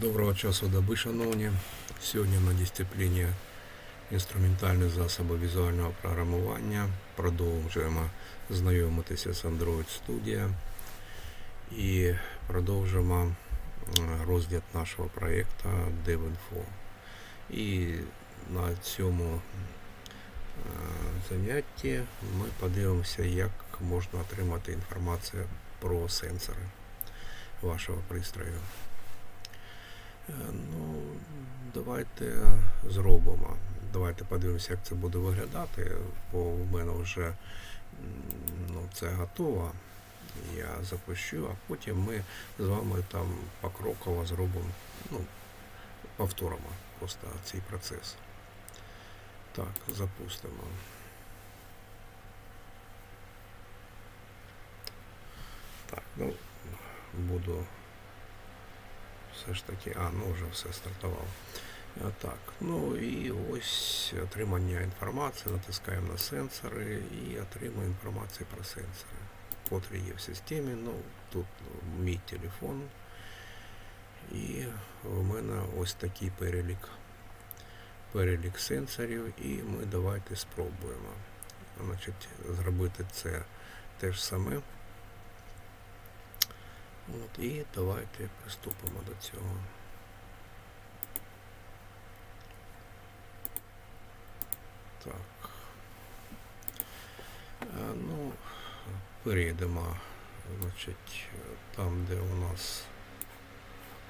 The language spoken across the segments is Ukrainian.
Доброго часу доби, шановні. Сьогодні на дисципліні інструментальні засоби візуального програмування продовжуємо знайомитися з Android Studio і продовжимо розгляд нашого проєкту DevInfo. І на цьому е, занятті ми подивимося, як можна отримати інформацію про сенсори вашого пристрою. Е, Ну, давайте зробимо. Давайте подивимося, як це буде виглядати, бо в мене вже ну, це готово. Я запущу, а потім ми з вами там покроково зробимо, ну, повторимо просто цей процес. Так, запустимо. Так, ну, буду все ж таки, а, ну вже все стартував. Е, Так, ну і ось отримання інформації, натискаємо на сенсори і отримуємо інформацію про сенсори, котрі є в системі. Ну, тут мій телефон. І в мене ось такий перелік. Перелік сенсорів, і ми давайте спробуємо. Значить, зробити це те ж саме. От, і давайте приступимо до цього. Так. Е, Ну, перейдемо, значить, там, де у нас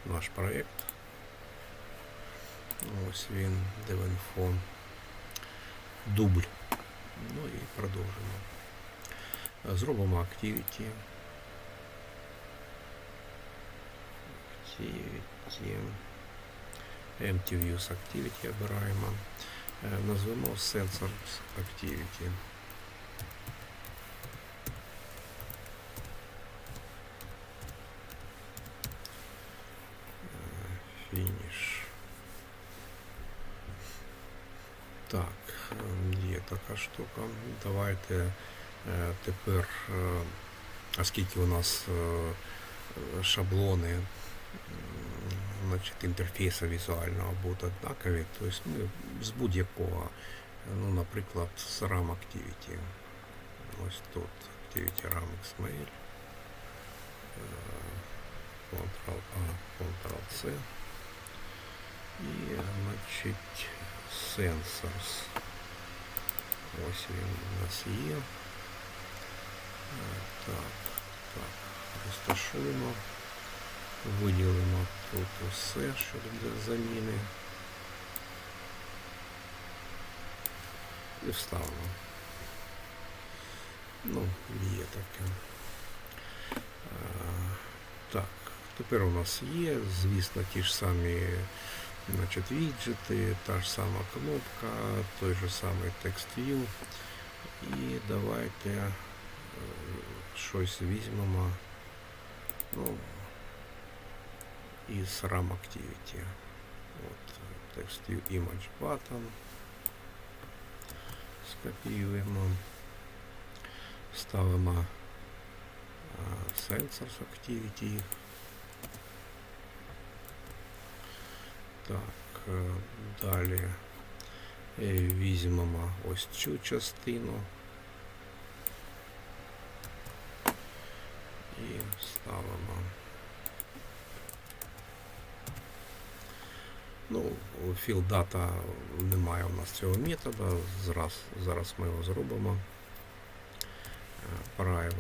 наш проєкт. Ось він, DevInfo. Дубль. Ну і продовжимо. Зробимо Activity. Activity. Empty Views Activity обираємо. Е, Назвемо Sensors Activity. Е, Finish. Так, ем, є така штука. Давайте е, тепер, оскільки у нас шаблони значить, інтерфейсу візуального будуть однакові, тобто ми з будь-якого, ну, наприклад, з RAM Activity. Ось тут Activity RAM XML. Е, Ctrl-A, Ctrl-C. І, значить, Sensors. Ось він у нас є. Е, Так, так, розташуємо. Виділимо тут усе, що для заміни. І вставимо. Ну, є таке. Так, тепер у нас є, звісно, ті ж самі значить, віджити, та ж сама кнопка, той же самий текст view. І давайте е, щось візьмемо. Ну, із RAM Activity. От, text view image button. Скопіюємо. Ставимо а, Sensors Activity. Так, е, далі е, візьмемо ось цю частину і ставимо. Ну, field data немає у нас цього методу. Зараз, зараз ми його зробимо. Е, Private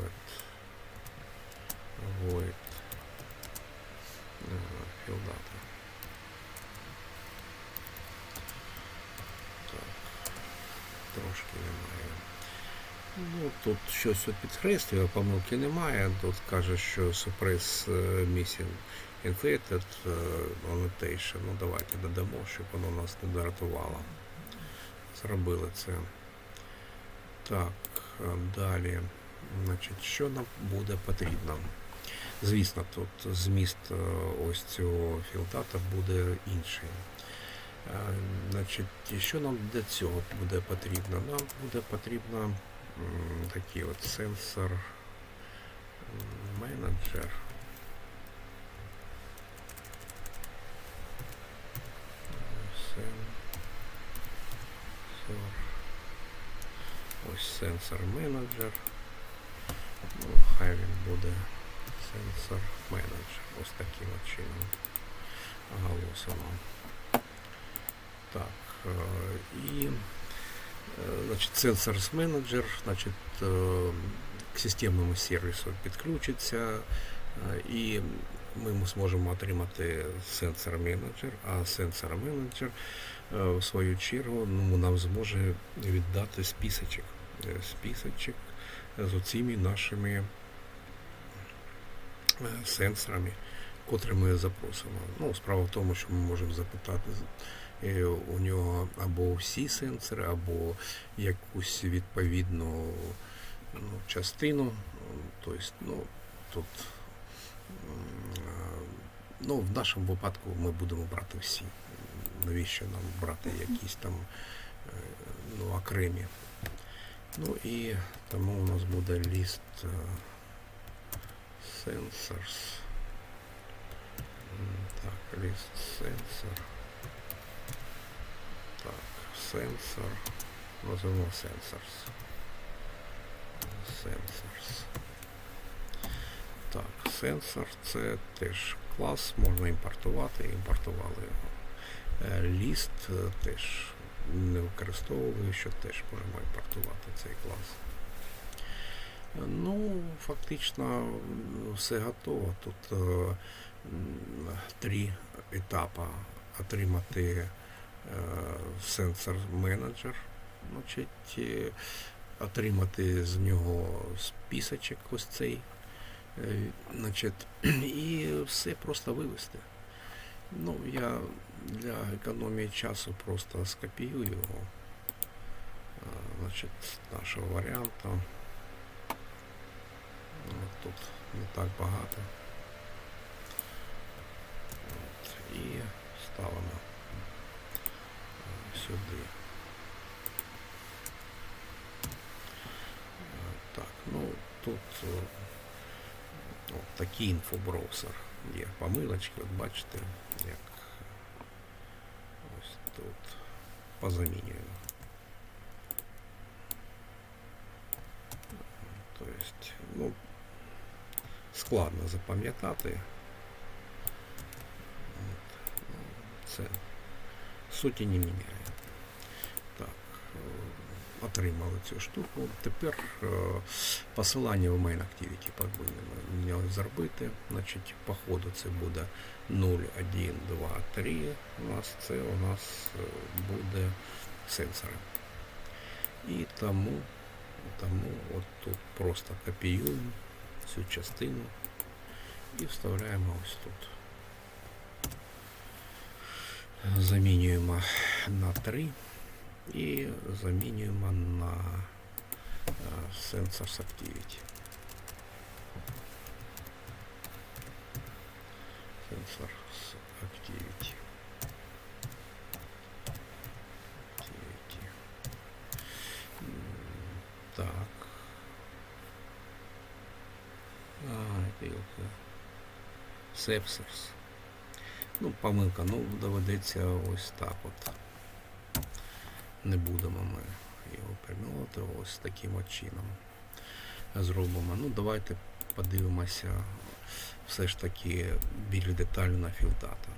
void е, field data. Так, трошки немає. Ну, тут щось підкреслює, помилки немає. Тут каже, що suppress missing inflated annotation. Ну давайте додамо, щоб воно нас не дратувало. Зробили це. Так, е, далі. Значить, що нам буде потрібно? Звісно, тут зміст е, ось цього філдата буде інший. Е, Значить, що нам для цього буде потрібно? Нам буде потрібно такие вот сенсор менеджер. Сенсор. Ось сенсор менеджер. Ну, хай він буде сенсор менеджер. Ось таким от чином оголосимо. Так, е, і значить, сенсорс менеджер, значить, е, к системному сервісу підключиться, е, і ми зможемо отримати сенсор менеджер, а сенсор менеджер е, в свою чергу ну, нам зможе віддати списочок, е, списочок з оціми нашими е, сенсорами, котрі ми запросимо. Ну, справа в тому, що ми можемо запитати е, у нього або всі сенсори, або якусь відповідну ну, частину. Тобто, ну, тут е, ну, в нашому випадку ми будемо брати всі. Навіщо нам брати якісь там е, ну, окремі. Ну і тому у нас буде ліст е, sensors. Так, ліст сенсор. Так, сенсор. Називаємо sensors. Sensors. Так, сенсор це теж клас, можна імпортувати, імпортували його. Е, Ліст е, теж не використовували, що теж можемо імпортувати цей клас. Е, Ну, фактично все готово. Тут е, три етапи отримати сенсор менеджер, значить, е, отримати з нього списочок ось цей, е, значить, і все просто вивести. Ну, я для економії часу просто скопіюю його. Значить, з нашого варіанту. Тут не так багато. От, і ставимо е, сюди. Е, Так, ну тут е, от такий інфобраузер є помилочки, от бачите, як ось тут позамінюємо. Тобто, ну, складно запам'ятати. От, ну, Це суті не міняє. Отримали цю штуку. Тепер е, посилання в Main Activity повинні зробити. Значить, по ходу це буде 0, 1, 2, 3. У нас це у нас е, буде сенсори. І тому, тому от тут просто копіюємо цю частину і вставляємо ось тут. Замінюємо на 3 і замінюємо на Sensors Activity. Sensors Activity. Activity. Так. А, білка. Сепсерс. Ну, помилка, ну доведеться ось так от. Не будемо ми його перейменувати ось таким от чином. Зробимо. Ну, давайте подивимося все ж таки більш детально на філдата.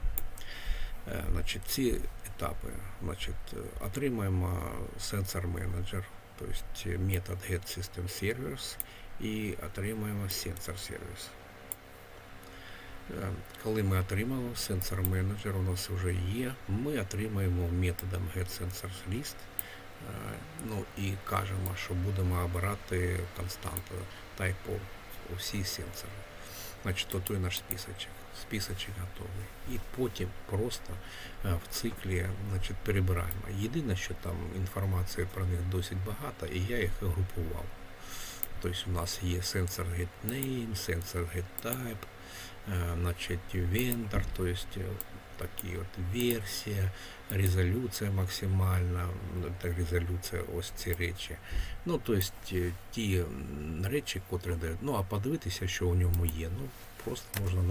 Е, Значить, ці етапи значить, отримаємо сенсор менеджер, тобто метод get system servers і отримаємо сенсор сервіс. Е, Коли ми отримали сенсор менеджер, у нас вже є, ми отримаємо методом getSensorsList, е, ну і кажемо, що будемо обирати константу type усі сенсори. Значить, то той наш списочок. Списочок готовий. І потім просто е, в циклі значить, перебираємо. Єдине, що там інформації про них досить багато, і я їх групував. Тобто у нас є сенсор get name, сенсор get type, вендор, то есть такие такі от версія, резолюція максимальна, ну, резолюція ось ці речі. Ну, тобто е, ті речі, котрі дають. Ну, а подивитися, що у ньому є. Ну, просто можна